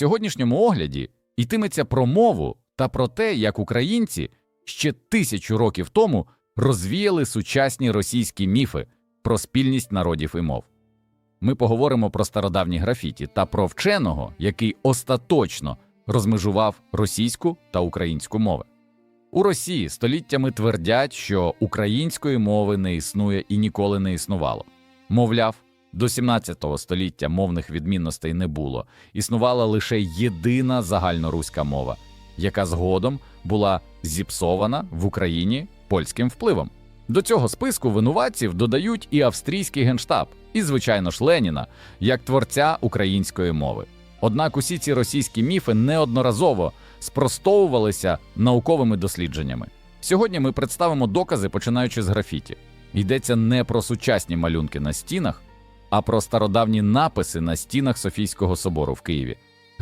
сьогоднішньому огляді йтиметься про мову та про те, як українці ще тисячу років тому розвіяли сучасні російські міфи про спільність народів і мов. Ми поговоримо про стародавні графіті та про вченого, який остаточно розмежував російську та українську мови. У Росії століттями твердять, що української мови не існує і ніколи не існувало. Мовляв, до 17 століття мовних відмінностей не було, існувала лише єдина загальноруська мова, яка згодом була зіпсована в Україні польським впливом. До цього списку винуватців додають і австрійський генштаб, і, звичайно ж, Леніна, як творця української мови. Однак усі ці російські міфи неодноразово спростовувалися науковими дослідженнями. Сьогодні ми представимо докази, починаючи з графіті. Йдеться не про сучасні малюнки на стінах, а про стародавні написи на стінах Софійського собору в Києві.